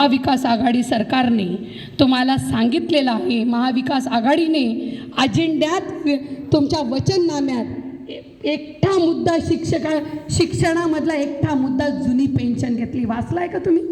महाविकास आघाडी सरकारने तुम्हाला सांगितलेलं आहे. महाविकास आघाडीने अजेंड्यात तुमच्या वचननाम्यात एकटा मुद्दा शिक्षका शिक्षणामधला एकटा मुद्दा जुनी पेन्शन घेतली. वाचलाय का तुम्ही?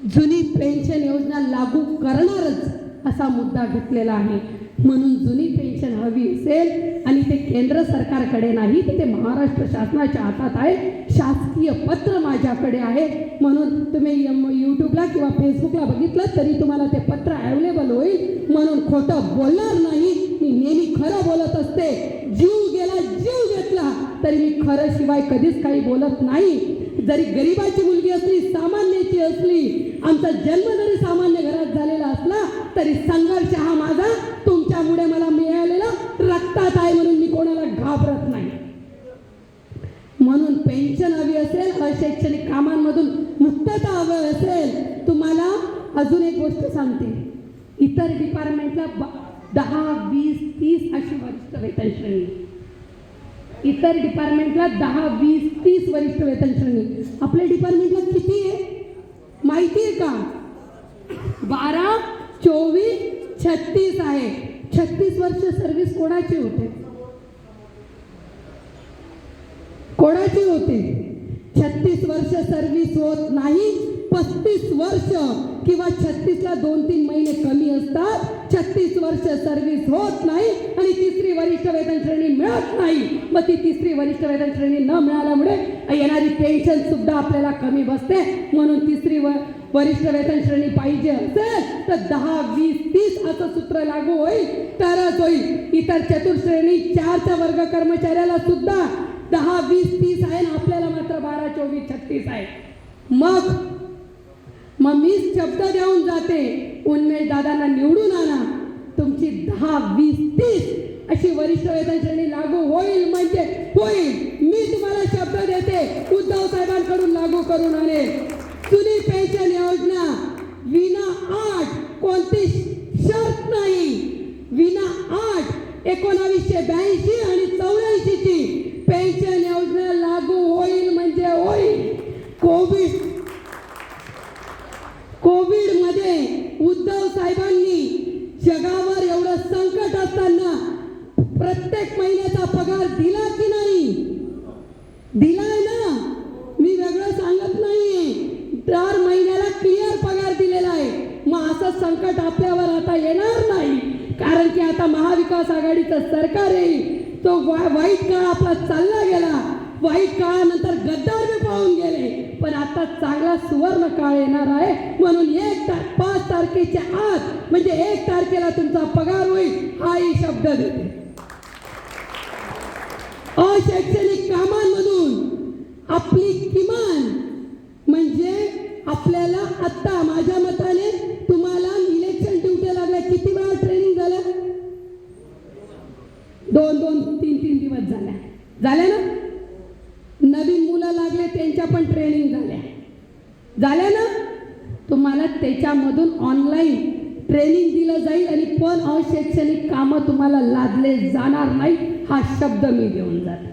जुनी पेन्शन योजना लागू करणारच असा मुद्दा घेतलेला आहे. म्हणून जुनी पेन्शन हवी असेल आणि ते केंद्र सरकारकडे नाही तर ते महाराष्ट्र शासनाच्या हातात आहे. शासकीय पत्र माझ्याकडे आहे. म्हणून तुम्ही यम- यूट्यूबला किंवा फेसबुकला बघितलं तरी तुम्हाला ते पत्र अवेलेबल होईल. म्हणून खोटं बोलणार नाही. मी नेहमी खरं बोलत असते. जीव गेला जीव घेतला. तरी मी खरं शिवाय कधीच काही बोलत नाही. जरी गरिबाची मुलगी असली सामान्याची असली आमचा जन्म जरी सामान्य घरात झालेला असला तरी संघर्ष हा माझा. तुमच्यामुळे मला मिळालेला रक्तात आहे म्हणून मी कोणाला घाबरत नाही. पेन्शन हवी असेल अशैक्षणिक कामांमधून मुक्तता हवी असेल तुम्हाला अजून एक गोष्ट सांगते. इतर डिपार्टमेंटला दहा वीस तीस अशी वरिष्ठ वेतन श्रेणी. इतर डिपार्टमेंटला दहा वीस तीस वरिष्ठ वेतन श्रेणी. आपल्या डिपार्टमेंटला किती आहे? माहिती आहे का? बारा चोवीस छत्तीस आहे. छत्तीस वर्ष सर्व्हिस कोणाची होते? कोणाची होते? छत्तीस वर्ष सर्व्हिस होत नाही पस्तीस वर्ष किंवा छत्तीसला दोन तीन महिने कमी असतात छत्तीस वर्ष सर्व्हिस होत नाही आणि तिसरी वरिष्ठ वेतन श्रेणी मिळत नाही. मग ती तिसरी वरिष्ठ वेतन श्रेणी न मिळाल्यामुळे येणारी पेन्शन सुद्धा आपल्याला कमी बसते. म्हणून तिसरी व वरिष्ठ वेतन श्रेणी पाहिजे असेल तर दहा वीस तीस असं सूत्र लागू होईल तरच होईल. इतर चतुर्श्रेणी चारच्या वर्ग कर्मचाऱ्याला सुद्धा दहा वीस तीस आहे ना आपल्याला मात्र बारा चोवीस छत्तीस आहे. मग मग मी शब्द देऊन जाते उन्मेष दादांना निवडून आणा. तुमची दहा वीस तीस अशी वरिष्ठ वेतन श्रेणी लागू होईल म्हणजे होईल. मी तुम्हाला शब्द देते उद्धव साहेबांकडून लागू करून आणेल जुनी पेन्शन योजना विना आठ कोणती शर्त नाही. विना आठ एकोणावीसशे ब्याऐंशी आणि चौऱ्याऐंशीची. पेन्शन योजना लागू होईल म्हणजे होईल. कोविड. कोविडमध्ये उद्धव साहेबांनी जगावर एवढं संकट असताना प्रत्येक महिन्याचा पगार दिला की नाही? दिलाय ना. मी वेगळं सांगत नाहीये. दर महिन्याला क्लिअर पगार दिलेला आहे. मग असं संकट आपल्यावर आता येणार नाही. कारण की आता महाविकास आघाडीचं सरकार येईल तो वाईट काळ आपला चालला गेला. वाईट काळानंतर गद्दार बी पाहून गेले. पण आता चांगला सुवर्ण काळ येणार आहे. म्हणून एक ता पाच तारखेच्या आत म्हणजे एक तारखेला तुमचा पगार होईल हाही शब्द देते. अशैक्षणिक कामांमधून आपली किमान म्हणजे आपल्याला आत्ता माझ्या मताने झाल्या ना? नवीन मुलं लागले त्यांच्या पण ट्रेनिंग झाल्या. झाल्या ना? तुम्हाला त्याच्यामधून ऑनलाईन ट्रेनिंग दिलं जाईल आणि पण अशैक्षणिक कामं तुम्हाला लादले जाणार नाही हा शब्द मी देऊन जाते.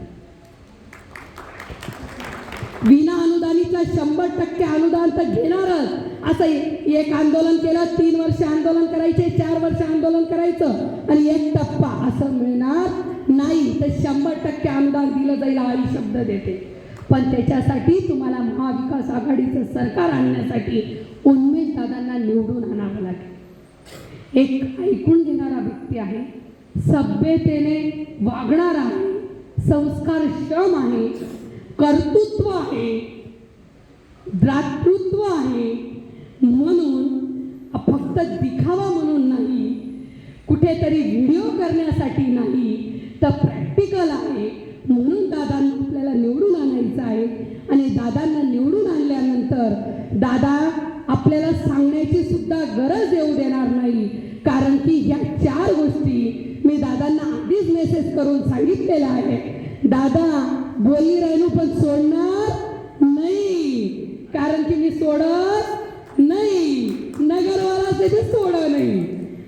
विना अनुदानितला शंभर टक्के अनुदान तर घेणारच. असं एक आंदोलन केलं तीन वर्ष आंदोलन करायचे चार वर्ष आंदोलन करायचं आणि एक टप्पा असं मिळणार नाही. तर शंभर टक्के अनुदान दिलं जाईल आई शब्द देते. पण त्याच्यासाठी तुम्हाला महाविकास आघाडीचं सरकार आणण्यासाठी उन्मेष दादांना निवडून आणावं लागेल. एक ऐकून घेणारा व्यक्ती आहे. सभ्यतेने वागणारा आहे. संस्कारक्षम आहे. कर्तृत्व आहे. भ्रातृत्व आहे. म्हणून फक्त दिखावा म्हणून नाही कुठेतरी व्हिडिओ करण्यासाठी नाही तर प्रॅक्टिकल आहे. म्हणून दादांना आपल्याला निवडून आणायचं आहे. आणि दादांना निवडून आणल्यानंतर दादा आपल्याला सांगण्याची सुद्धा गरज येऊ देणार नाही. कारण की ह्या चार गोष्टी मी दादांना आधीच मेसेज करून सांगितलेल्या आहे दादा बोलली राहिलो पण सोडणार नाही. कारण की मी सोडत नाही नगरवाला ते बी सोड नाही.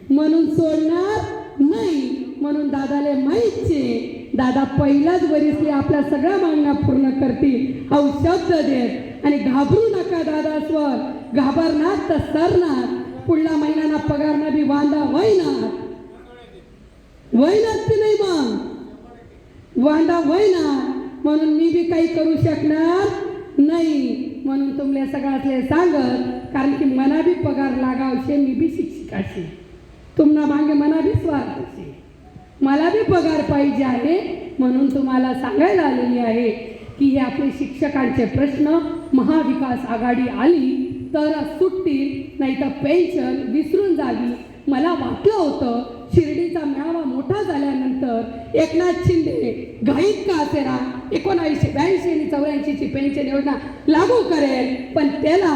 म्हणून सोडणार नाही. म्हणून दादाले माहितचे दादा पहिलाच वरिसले आपल्या सगळ्या मागण्या पूर्ण करतील. हा शब्द देत. आणि घाबरू नका दादा स्वर. घाबरणार तर सरणार. पुढल्या महिन्याना पगारना बी वांदा वयणार वयनात की नाही मग? वांदा वयणार म्हणून मी बी काही करू शकणार नाही. म्हणून तुमले सगळ्यातले सांगत कारण की मना बी पगार लागावशे मी बी शिक्षिकाशी तुम्हाला मागे मना बी स्वार्थाशी मला बी पगार पाहिजे आहे म्हणून तुम्हाला सांगायला आलेली आहे की हे आपले शिक्षकांचे प्रश्न महाविकास आघाडी आली तर सुटतील नाही तर पेन्शन विसरून जावी. मला वाटलं होतं शिर्डीचा मेळावा मोठा झाल्यानंतर एकनाथ शिंदे घाईत का असेरा एकोणावीसशे ब्याऐंशी आणि चौऱ्याऐंशीची पेन्शन योजना लागू करेल पण त्याला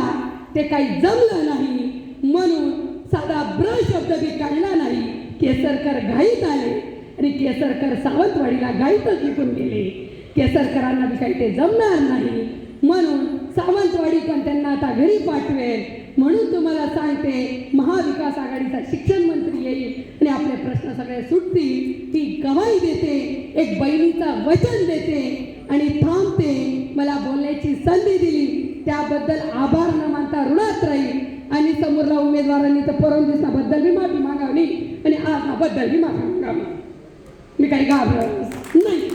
ते काही जमलं नाही. म्हणून साधा ब्र शब्द बी काढला नाही. केसरकर घाईत आले आणि केसरकर सावंतवाडीला घाईतच निघून गेले. केसरकरांना बी काही ते जमणार नाही. म्हणून सावंतवाडी पण त्यांना आता घरी पाठवेल. म्हणून तुम्हाला सांगते महाविकास आघाडीचा शिक्षण मंत्री येईल आणि आपले प्रश्न सगळे सुटतील. ती गवाही देते एक बहिणीचा वचन देते आणि थांबते. मला बोलण्याची संधी दिली. त्याबद्दल आभार न मानता ऋणात राहील. आणि समोरला उमेदवारांनी तर परम दिवसाबद्दल मी माफी मागावली आणि आजाबद्दल मी माफी मागावी. मी काही घाबरत नाही.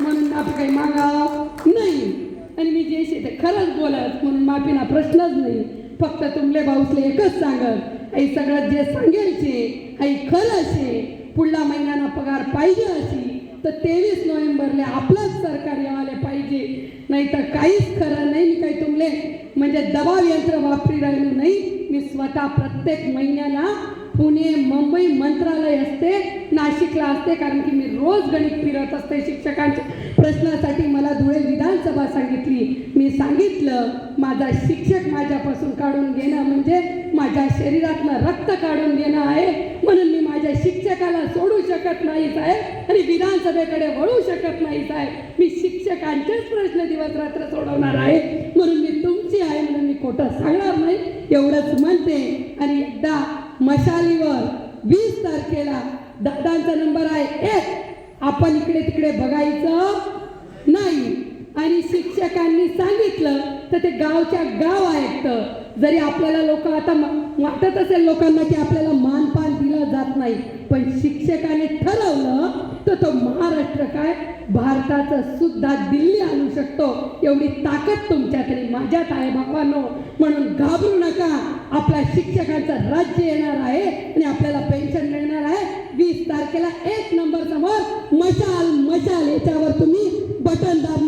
म्हणून माफी काही मागाव नाही. आणि मी जे शे ते खरंच बोलत म्हणून माफीना प्रश्नच नाही. फक्त तुमले भाऊसले एकच सांगत आई सगळं जे सांगेल शे आई खरं शे. पुढला महिन्याना पगार पाहिजे अशी. तर तेवीस नोव्हेंबरले आपलंच सरकार येवाले पाहिजे. नाही तर काहीच खरं नाही मी काही तुमले म्हणजे दबाव यंत्र वापरी राहिलो नाही. मी स्वतः प्रत्येक महिन्याला पुणे मुंबई मंत्रालय असते नाशिकला असते कारण की मी रोज गणित फिरत असते शिक्षकांच्या प्रश्नासाठी. मला धुळे विधानसभा सांगितली. मी सांगितलं माझा शिक्षक माझ्यापासून काढून घेणं म्हणजे माझ्या शरीरातलं रक्त काढून घेणं आहे. म्हणून मी माझ्या शिक्षकाला सोडू शकत नाही साहेब आणि विधानसभेकडे वळू शकत नाही साहेब. मी शिक्षकांचेच प्रश्न दिवस रात्र सोडवणार आहे. म्हणून मी तुमची आहे म्हणून मी खोटं सांगणार नाही. एवढंच म्हणते आणि एकदा मशालीवर वीस तारखेला दादांचा नंबर आहे एक. आपण इकडे तिकडे बघायचं नाही. आणि शिक्षकांनी सांगितलं तर ते गावच्या गाव ऐकतं जरी आपल्याला लोक आता वाटत असेल लोकांना की आपल्याला मानपान केला जात नाही. पण शिक्षकाने ठरवलं तर तो महाराष्ट्र काय? भारताचं सुद्धा दिल्ली आणू शकतो. एवढी ताकद तुमच्याकडे माझ्यात आहे बाबांनो म्हणून घाबरू नका. आपल्या शिक्षकांचं राज्य येणार आहे आणि आपल्याला पेन्शन मिळणार आहे. वीस तारखेला एक नंबर समोर मशाल मशाल याच्यावर तुम्ही बटन दाब.